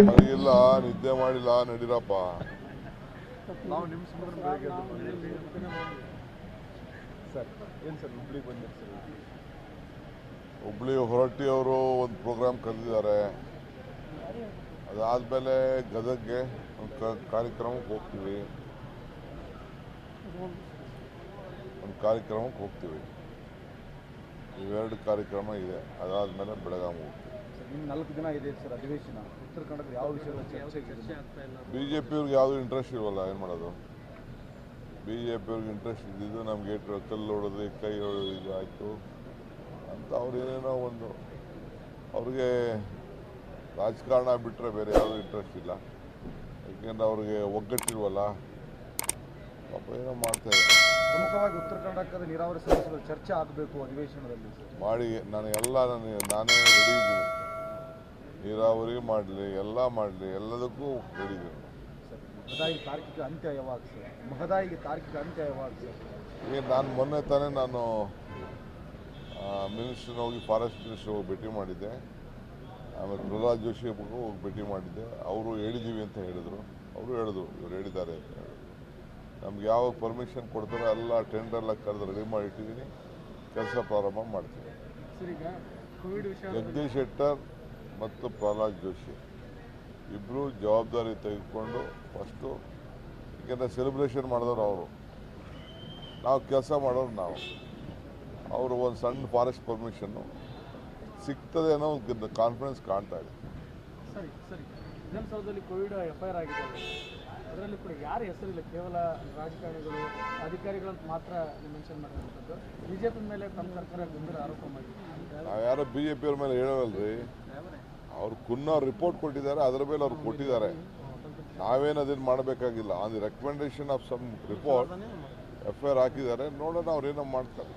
ಮನೆಗಿಲ್ಲ ನಿದ್ದೆ ಮಾಡಿಲ್ಲ ನಡೀರಪ್ಪ. ನಾವು ನಿಮ್ಮ ಸಮುದ್ರ ಬೆಳಗ್ಗೆ ಸರ್ ಏನು ಸರ್ ಹುಬ್ಳಿಗೆ ಬಂದಿರಿ ಸರ್. ಹುಬ್ಳಿ ಹೊರಟ್ಟಿ ಅವರು ಒಂದು ಪ್ರೋಗ್ರಾಮ್ ಕರೆದಿದ್ದಾರೆ ಅದಾದಮೇಲೆ ಗದಗ್ಗೆ ಒಂದು ಕಾರ್ಯಕ್ರಮಕ್ಕೆ ಹೋಗ್ತೀವಿ. ಒಂದು ಕಾರ್ಯಕ್ರಮಕ್ಕೆ ಹೋಗ್ತೀವಿ. ಇವೆರಡು ಕಾರ್ಯಕ್ರಮ ಇದೆ. ಅದಾದಮೇಲೆ ಬೆಳಗಾವಿ ಹೋಗ್ತೀವಿ. ಇನ್ನು ನಾಲ್ಕು ದಿನ ಇದೆ ಸರ್ ಅಧಿವೇಶನ. ಉತ್ತರ ಕನ್ನಡದ ಯಾವ ವಿಷಯದ ಚರ್ಚೆ? ಬಿ ಜೆ ಪಿಯವ್ರಿಗೆ ಯಾವುದೂ ಇಂಟ್ರೆಸ್ಟ್ ಇರೋಲ್ಲ ಏನು ಮಾಡೋದು? ಬಿ ಜೆ ಪಿಯವ್ರಿಗೆ ಇಂಟ್ರೆಸ್ಟ್ ಇದ್ದಿದ್ದು ನಮಗೆ ಕಲ್ಲು ಹೊಡೆದು ಕೈ ಹೊಡೆದು ಇದು ಆಯಿತು. ಅಂತ ಅವ್ರು ಏನೇನೋ ಒಂದು ಅವ್ರಿಗೆ ರಾಜಕಾರಣ ಬಿಟ್ಟರೆ ಬೇರೆ ಯಾವುದೂ ಇಂಟ್ರೆಸ್ಟ್ ಇಲ್ಲ. ಯಾಕೆಂದ್ರೆ ಅವ್ರಿಗೆ ಒಗ್ಗಟ್ಟಿಲ್ವಲ್ಲ? ಪಾಪ ಏನೋ ಮಾಡ್ತಾರೆ ಪ್ರಮುಖವಾಗಿ ಉತ್ತರ ಕರ್ನಾಟಕದ ನೀರಾವರಿ ಸಮಸ್ಯೆಗಳು ಚರ್ಚೆ ಆಗಬೇಕು ಅಧಿವೇಶನದಲ್ಲಿ ಮಾಡಿ ನಾನು ಎಲ್ಲ ನಾನು ನಾನೇ ರೆಡಿ ಇದ್ದೀನಿ. ನೀರಾವರಿ ಮಾಡಲಿ ಎಲ್ಲ ಮಾಡಲಿ ಎಲ್ಲದಕ್ಕೂ ಸರ್ ಮಹದಾಯಿ ತಾರ್ಕಿಕ ಅಂತ್ಯ ಯಾವಾಗ ಸರ್? ಮಹದಾಯಿಗೆ ತಾರ್ಕಿಕ ಅಂತ್ಯ ಯಾವಾಗ ಸರ್? ಈಗ ನಾನು ಮೊನ್ನೆ ತಾನೇ ನಾನು ಮಿನಿಸ್ಟರ್ನ ಹೋಗಿ ಫಾರೆಸ್ಟ್ ಮಿನಿಸ್ಟರ್ ಹೋಗಿ ಭೇಟಿ ಮಾಡಿದ್ದೆ. ಆಮೇಲೆ ಪ್ರಹ್ಲಾದ್ ಜೋಶಿ ಹೋಗಿ ಭೇಟಿ ಮಾಡಿದ್ದೆ. ಅವರು ಹೇಳಿದ್ದೀವಿ ಅಂತ ಹೇಳಿದರು. ಅವರು ಹೇಳಿದ್ರು ಇವರು ಹೇಳಿದ್ದಾರೆ ಅಂತ ಹೇಳಿದ್ರು. ನಮ್ಗೆ ಯಾವಾಗ ಪರ್ಮಿಷನ್ ಕೊಡ್ತಾರೋ ಎಲ್ಲ ಟೆಂಡರ್ ಎಲ್ಲ ಕರೆದು ರೆಡಿ ಮಾಡಿ ಇಟ್ಟಿದ್ದೀನಿ. ಕೆಲಸ ಪ್ರಾರಂಭ ಮಾಡ್ತೀನಿ. ಜಗದೀಶ್ ಶೆಟ್ಟರ್ ಮತ್ತು ಪ್ರಹ್ಲಾದ್ ಜೋಶಿ. ಇಬ್ಬರು ಜವಾಬ್ದಾರಿ ತೆಗೆದುಕೊಂಡು ಫಸ್ಟು ಏಕೆಂದರೆ ಸೆಲೆಬ್ರೇಷನ್ ಮಾಡಿದವರು ಅವರು. ನಾವು ಕೆಲಸ ಮಾಡೋರು ನಾವು. ಅವರು ಒಂದು ಸಣ್ಣ ಫಾರೆಸ್ಟ್ ಪರ್ಮಿಷನ್ನು ಸಿಗ್ತದೆ ಅನ್ನೋ ಒಂದು ಕಾನ್ಫಿಡೆನ್ಸ್ ಕಾಣ್ತಾ ಇದೆ. ಸರಿ ಸರಿ. ವಿಧಾನಸೌಧದಲ್ಲಿ ಕೋವಿಡ್ ಎಫ್ ಐ ಆರ್ ಆಗಿದೆ ಅದರಲ್ಲಿ ಕೂಡ ಯಾರ ಹೆಸರಿಲ್ಲ? ಕೇವಲ ರಾಜಕಾರಣಿಗಳು ಅಧಿಕಾರಿಗಳಂತ ಮಾತ್ರ ಮೆನ್ಷನ್ ಮಾಡಿರುವಂಥದ್ದು. ಬಿಜೆಪಿ ಮೇಲೆ ತಮ್ಮ ಸರ್ಕಾರ ಗಂಭೀರ ಆರೋಪ ಮಾಡಿದೆ. ನಾವು ಯಾರೋ ಬಿ ಜೆ ಪಿಯವ್ರ ಮೇಲೆ ಹೇಳೋವಲ್ರಿ. ಅವ್ರು ಕುನ್ನ ರಿಪೋರ್ಟ್ ಕೊಟ್ಟಿದ್ದಾರೆ, ಅದರ ಮೇಲೆ ಅವ್ರು ಕೊಟ್ಟಿದ್ದಾರೆ. ನಾವೇನು ಅದನ್ನು ಮಾಡಬೇಕಾಗಿಲ್ಲ. On the recommendation of some report F I R ಹಾಕಿದ್ದಾರೆ. ನೋಡೋಣ ಏನೋ ಮಾಡ್ತಾರೆ.